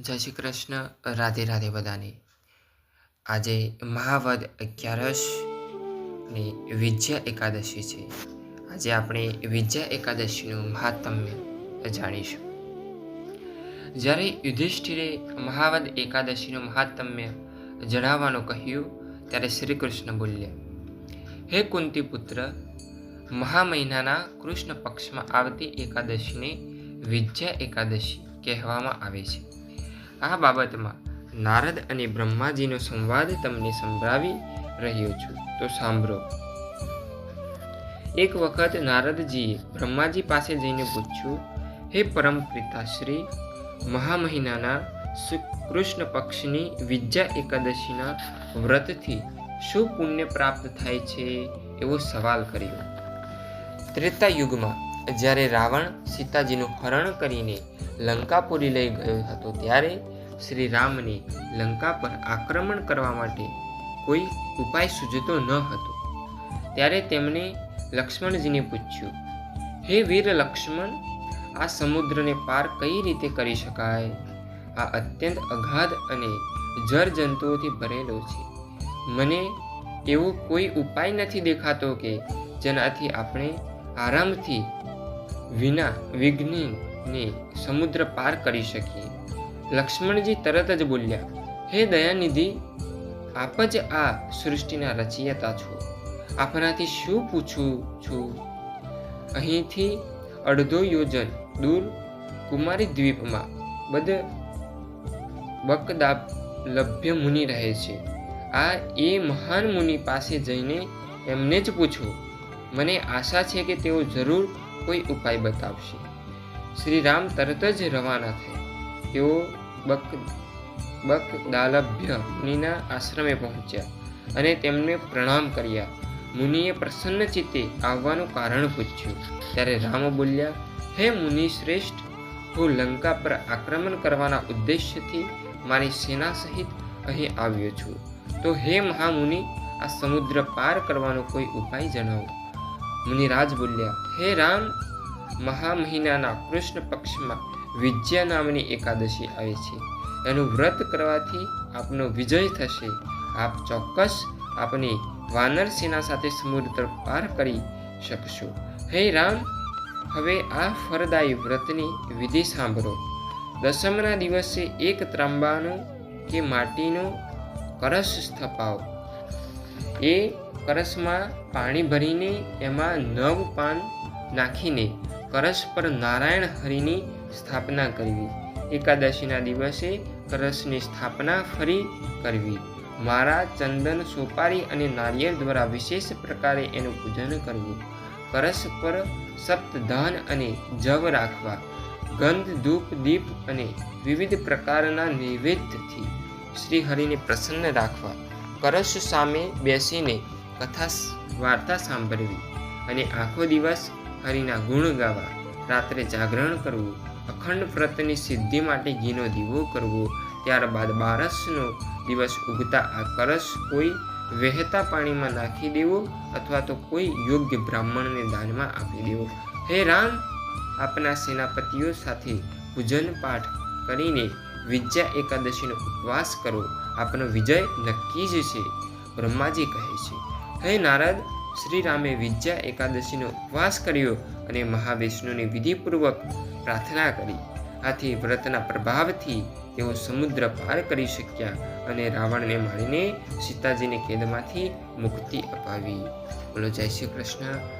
જય શ્રી કૃષ્ણ, રાધે રાધે બધાને. આજે મહાવદ અગિયારસ ને વિજયા એકાદશી છે. આજે આપણે વિજયા એકાદશીનું મહાત્મ્ય જાણીશું. જ્યારે યુધિષ્ઠિરે મહાવદ એકાદશીનું મહાત્મ્ય જણાવવાનું કહ્યું, ત્યારે શ્રી કૃષ્ણ બોલ્યા, હે કુંતી પુત્ર મહા મહિનાના કૃષ્ણ પક્ષમાં આવતી એકાદશીને વિજયા એકાદશી કહેવામાં આવે છે. આ બાબતમાં નારદ અને બ્રહ્માજીનો સંવાદ તમને સંભળાવી રહ્યો છું. તો સાંભળો. એક વખત નારદજીએ બ્રહ્માજી પાસે જઈને પૂછ્યું, હે પરમ પિતાશ્રી, મહામહિનાના કૃષ્ણ પક્ષની વિજ્યા એકાદશીના વ્રતથી શું પુણ્ય પ્રાપ્ત થાય છે? એવો સવાલ કર્યો. ત્રેતા યુગમાં જ્યારે રાવણ સીતાજીનું હરણ કરીને લંકાપુરી લઈ ગયો હતો, ત્યારે શ્રી રામને લંકા પર આક્રમણ કરવા માટે કોઈ ઉપાય સૂઝતો ન હતો. ત્યારે તેમણે લક્ષ્મણજીને પૂછ્યું, હે વીર લક્ષ્મણ, આ સમુદ્રને પાર કઈ રીતે કરી શકાય? આ અત્યંત અગાધ અને જળજંતુઓથી ભરેલો છે. મને એવો કોઈ ઉપાય નથી દેખાતો કે જેનાથી આપણે આરામથી વિના વિઘ્નને સમુદ્ર પાર કરી શકીએ. લક્ષ્મણજી તરત જ બોલ્યા, હે દયાનિધિ, આપ જ આ સૃષ્ટિના રચયિતા છો. આપનાથી શું પૂછું છું? અહીંથી અડધો યોજન દૂર કુમારી દ્વીપમાં બદ બકદાબ લભ્ય મુનિ રહે છે. આ એ મહાન મુનિ પાસે જઈને એમને જ પૂછો. મને આશા છે કે તેઓ જરૂર કોઈ ઉપાય બતાવશે. શ્રી રામ તરત જ રવાના થયા. તેઓ બક બકદાલભ્ય મુનિના આશ્રમે પહોંચ્યા અને તેમને પ્રણામ કર્યા. મુનિએ પ્રસન્ન ચિત્તે આવવાનું કારણ પૂછ્યું. ત્યારે રામ બોલ્યા, હે મુનિ શ્રેષ્ઠ, હું લંકા પર આક્રમણ કરવાના ઉદ્દેશ્યથી મારી સેના સહિત અહીં આવ્યો છું. તો હે મહામુનિ, આ સમુદ્ર પાર કરવાનો કોઈ ઉપાય જણાવો. મુનિરાજ બોલ્યા, હે રામ મહા મહિનાના કૃષ્ણ પક્ષમાં વિજયા નામની એકાદશી આવે છે. એનું વ્રત કરવાથી આપનો વિજય થશે. આપ ચોક્કસ આપની વાનર સેના સાથે સમુદ્ર પાર કરી શકશો. હે રામ, હવે આ ફળદાયી વ્રતની વિધિ સાંભળો. દસમના દિવસે એક ત્રાંબાનો કે માટીનો કરશ સ્થપાવો. એ કરશમાં પાણી ભરીને એમાં નવ પાન નાખીને કરશ પર નારાયણ હરિની સ્થાપના કરવી. એકાદશીના દિવસે કરશની સ્થાપના ફરી કરવી. મારા ચંદન સોપારી અને નારિયેળ દ્વારા વિશેષ પ્રકારે એનું પૂજન કરવું. કરશ પર સપ્તધાન અને જવ રાખવા. ગંધ, ધૂપ, દીપ અને વિવિધ પ્રકારના નૈવેદ્યથી શ્રી હરિને પ્રસન્ન રાખવા. કરશ સામે બેસીને કથા વાર્તા સાંભળવી અને આખો દિવસ હરિના ગુણ ગાવા, રાત્રે જાગરણ કરવું, અખંડ વ્રતની સિદ્ધિ માટે ઘીનો દીવો કરવો, ત્યારબાદ બારસનો દિવસ ઉગતા આ કરશ કોઈ વહેતા પાણીમાં નાખી દેવો અથવા તો કોઈ યોગ્ય બ્રાહ્મણને દાનમાં આપી દેવો. હે રામ, આપના સેનાપતિઓ સાથે પૂજન પાઠ કરીને વિજયા એકાદશીનો ઉપવાસ કરો. આપનો વિજય નક્કી જ છે, બ્રહ્માજી કહે છે. હે નારદ શ્રી રામે વિજયા એકાદશીનો ઉપવાસ કર્યો અને મહાવિષ્ણુની વિધિપૂર્વક પ્રાર્થના કરી. આથી વ્રતના પ્રભાવથી તેઓ સમુદ્ર પાર કરી શક્યા અને રાવણને મારીને સીતાજીને કેદમાંથી મુક્તિ અપાવી. બોલો, જય શ્રી કૃષ્ણ.